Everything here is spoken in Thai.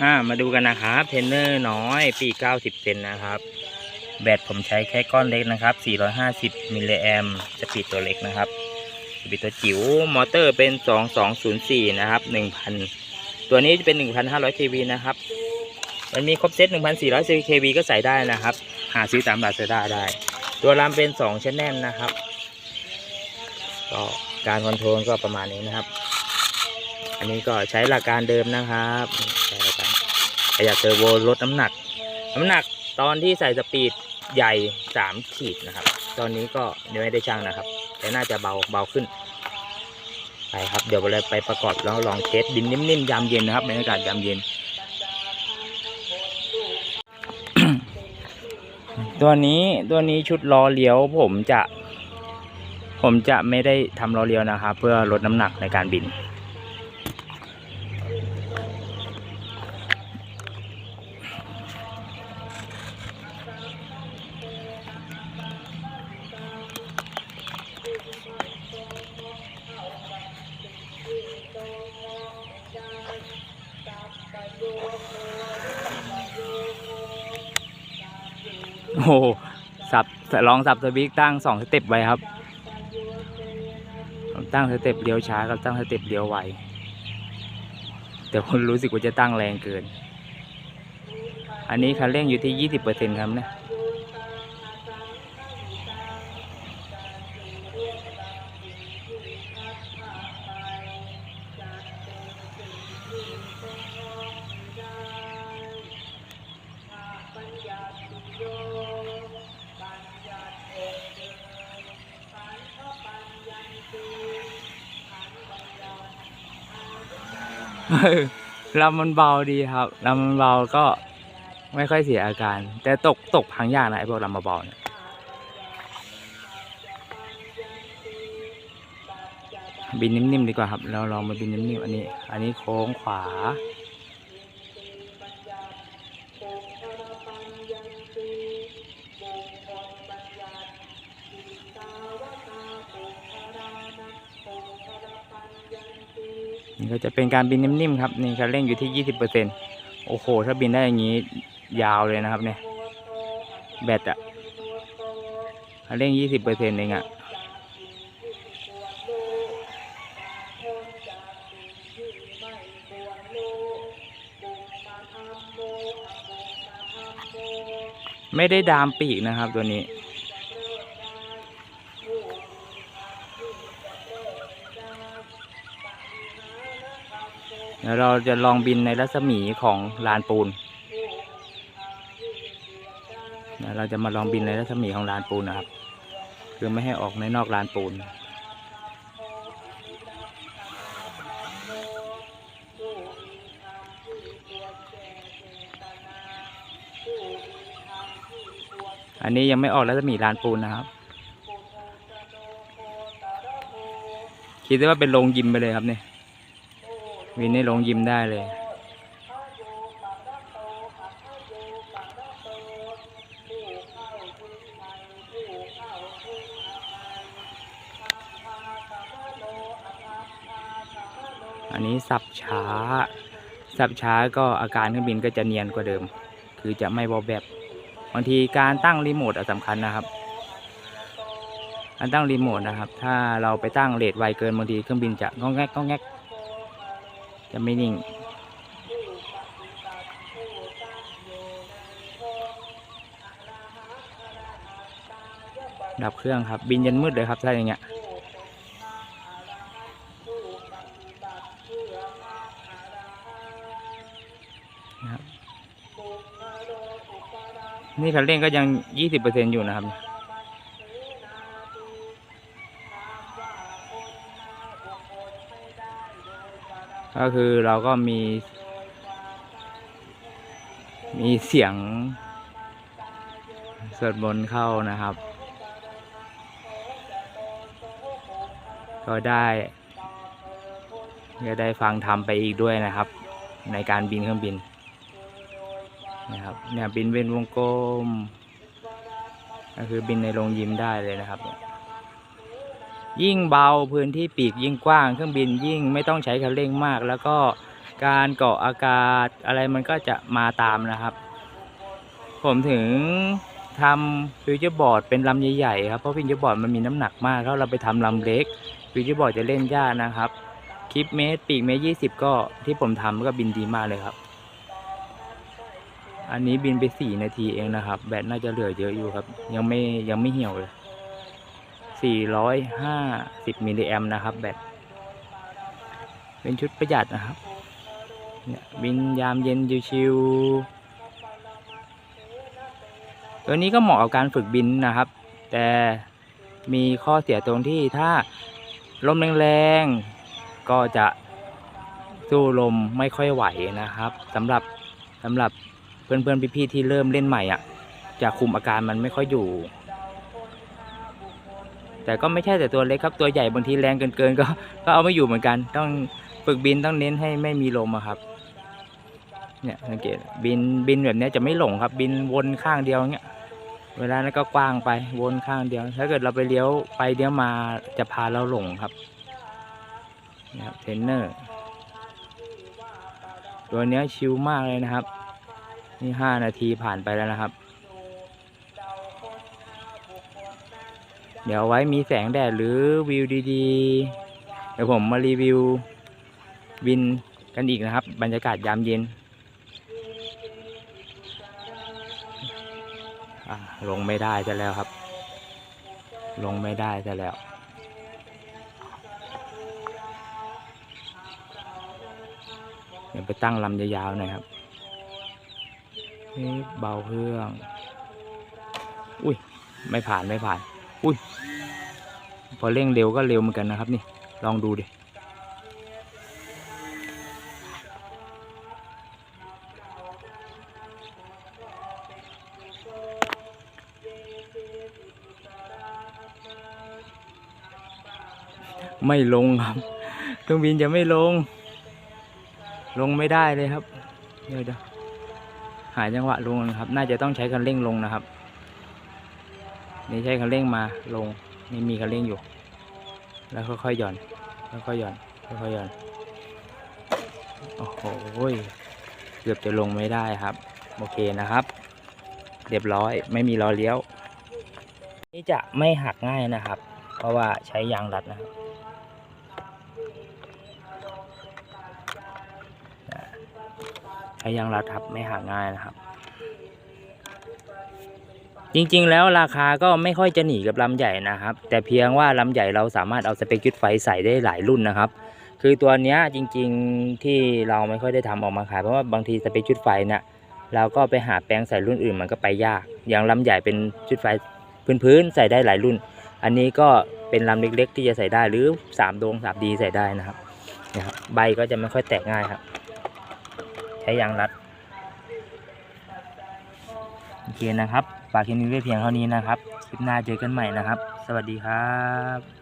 อ่ามาดูกันนะครับเทนเนอร์น้อยปีก90 เซนนะครับ แบตผมใช้แค่ก้อนเล็กนะครับ 450 มิลลิแอมสปีดตัวเล็กนะครับสปีดตัวจิ๋วมอเตอร์เป็น 2204 นะครับ 1,000 ตัวนี้จะเป็น 1,500 kV นะครับ มันมีครบเซต1,400 kV ก็ใส่ได้นะครับ หาซื้อตามลาซาด้าได้ ตัวรามเป็น2ชแนลนะครับ ก็การคอนโทรลก็ประมาณนี้นะครับ อันนี้ก็ใช้หลักการเดิมนะครับ ประหยัดเทอร์โบลดน้ำหนัก น้ำหนักตอนที่ใส่สปีดใหญ่ 3 ขีดนะครับ ตอนนี้ก็ยังไม่ได้ช่างนะครับ แต่น่าจะเบาเบาขึ้น ไปครับ เดี๋ยวเราไปประกอบแล้วลองเทสดินนิ่มๆยามเย็นนะครับบรรยากาศยามเย็น ตัวนี้ตัวนี้ชุดล้อเลี้ยวผมจะ ผมจะไม่ได้ทำล้อเลี้ยวนะครับ เพื่อลดน้ำหนักในการบิน โอ้โหสับลองสับสวิกตั้งสองสเต็ปไว้ครับตั้งสเต็ปเลี้ยวช้ากับตั้งสเต็ปเลี้ยวไวแต่คนรู้สึกว่าจะตั้งแรงเกิน อันนี้คันเร่งอยู่ที่ยี่สิบเปอร์เซ็นต์ครับเนี่ย ลำมันเบาดีครับลำมันเบาก็ไม่ค่อยเสียอาการ แต่ตกตกพังยากนะไอ้พวกลำเบาเนี่ยบินนิ่มๆดีกว่าครับ เราลองมาบินนิ่มๆอันนี้ อันนี้โค้งขวา ก็จะเป็นการบินนิ่มๆครับนี่คันเร่งอยู่ที่ยี่สิบเปอร์เซ็นโอ้โห ถ้าบินได้อย่างนี้ยาวเลยนะครับเนี่ยแบตอะคันเร่งยี่สิบเปอร์เซ็นต์เองอะไม่ได้ดามปีกนะครับตัวนี้ เดี๋ยวเราจะลองบินในรัศมีของลานปูนเดี๋ยวเราจะมาลองบินในรัศมีของลานปูนนะครับ คือไม่ให้ออกในนอกลานปูนอันนี้ยังไม่ออกรัศมีลานปูนนะครับ คิดได้ว่าเป็นโรงยิมไปเลยครับเนี่ย วินนี่ลงยิมได้เลย อันนี้สับช้า สับช้าก็อาการเครื่องบินก็จะเนียนกว่าเดิม คือจะไม่บอบแบบบางทีการตั้งรีโมทอะสำคัญนะครับการตั้งรีโมทนะครับ ถ้าเราไปตั้งเรทไวเกินบางทีเครื่องบินจะงองแงกงองแงก จะไม่นิ่ง ดับเครื่องครับ บินยันมืดเลยครับถ้าอย่างเงี้ยนี่คันเร่งก็ยังยี่สิบเปอร์เซ็นอยู่นะครับ ก็คือเราก็มี มีเสียงสวดมนต์เข้านะครับ ก็ได้ก็ได้ฟังทำไปอีกด้วยนะครับ ในการบินเครื่องบินนะครับเนี่ยบินเป็นวงกลม ก็คือบินในโรงยิมได้เลยนะครับ ยิ่งเบาพื้นที่ปีกยิ่งกว้างเครื่องบินยิ่งไม่ต้องใช้คันเร่งมาก แล้วก็การเกาะอากาศอะไรมันก็จะมาตามนะครับ ผมถึงทำฟิวเจอร์บอร์ดเป็นลำใหญ่ๆครับเพราะฟิวเจอร์บอร์ดมันมีน้ำหนักมากแล้วเราไปทำลำเล็กฟิวเจอร์บอร์ดจะเล่นยากนะครับคลิปเมตรปีกเมตรยี่สิบก็ที่ผมทำก็บินดีมากเลยครับ อันนี้บินไปสี่นาทีเองนะครับ แบตน่าจะเหลือเยอะอยู่ครับ ยังไม่ยังไม่เหี่ยวเลย สี่ร้อยห้าสิบมิลลิแอมนะครับ แบตเป็นชุดประหยัดนะครับเนี่ยบินยามเย็นชิวๆตัวนี้ก็เหมาะกับการฝึกบินนะครับ แต่มีข้อเสียตรงที่ถ้าลมแรงๆ ก็จะสู้ลมไม่ค่อยไหวนะครับสำหรับสำหรับเพื่อนๆพี่ๆที่เริ่มเล่นใหม่อะ จะคุมอาการมันไม่ค่อยอยู่ แต่ก็ไม่ใช่แต่ตัวเล็กครับตัวใหญ่บางทีแรงเกินๆก็ก็เอาไม่อยู่เหมือนกัน ต้องฝึกบินต้องเน้นให้ไม่มีลมอะครับเนี่ยสังเกตบินบินแบบนี้จะไม่หลงครับ บินวนข้างเดียวเงี้ยเวลานั้นก็กว้างไปวนข้างเดียว ถ้าเกิดเราไปเลี้ยวไปเลี้ยวมาจะพาเราหลงครับนี่ครับเทรนเนอร์ตัวเนี้ยชิลมากเลยนะครับ นี่ห้านาทีผ่านไปแล้วนะครับ เดี๋ยวไว้มีแสงแดดหรือวิวดีๆ เดี๋ยวผมมารีวิววินกันอีกนะครับ บรรยากาศยามเย็น ลงไม่ได้ซะแล้วครับ ลงไม่ได้ซะแล้วเดี๋ยวไปตั้งลำยาวๆหน่อยครับเบาเครื่อง อุ้ย ไม่ผ่านไม่ผ่าน อุ้ยพอเร่งเร็วก็เร็วเหมือนกันนะครับ นี่ลองดูดิไม่ลงครับเครื่องบินจะไม่ลง ลงไม่ได้เลยครับ เดี๋ยวเดี๋ยวหาจังหวะลงนะครับ น่าจะต้องใช้คันเร่งลงนะครับ นี่ใช้คันเร่งมาลงนี่มีคันเร่งอยู่ แล้วค่อยๆหย่อนค่อยๆหย่อนค่อยๆหย่อนโอ้โหเกือบจะลงไม่ได้ครับ โอเคนะครับเรียบร้อยไม่มีล้อเลี้ยว นี่จะไม่หักง่ายนะครับ เพราะว่าใช้ยางรัดนะครับใช้ยางรัดครับไม่หาง่ายนะครับ จริงๆ แล้วราคาก็ไม่ค่อยจะหนีกับลำใหญ่นะครับ แต่เพียงว่าลำใหญ่เราสามารถเอาสเปคจุดไฟใส่ได้หลายรุ่นนะครับ คือตัวเนี้ยจริงๆที่เราไม่ค่อยได้ทำออกมาขายเพราะว่าบางทีสเปคชุดไฟเนี่ยเราก็ไปหาแปลงใส่รุ่นอื่นมันก็ไปยาก อย่างลำใหญ่เป็นชุดไฟพื้นๆใส่ได้หลายรุ่น อันนี้ก็เป็นลำเล็กๆ ที่จะใส่ได้หรือ3ดวง3ดีใส่ได้นะครับนะครับใบก็จะไม่ค่อยแตกง่ายครับ ใช้ยางรัด โอเคนะครับฝากคลิปนี้ไว้เพียงเท่านี้นะครับ คลิปหน้าเจอกันใหม่นะครับ สวัสดีครับ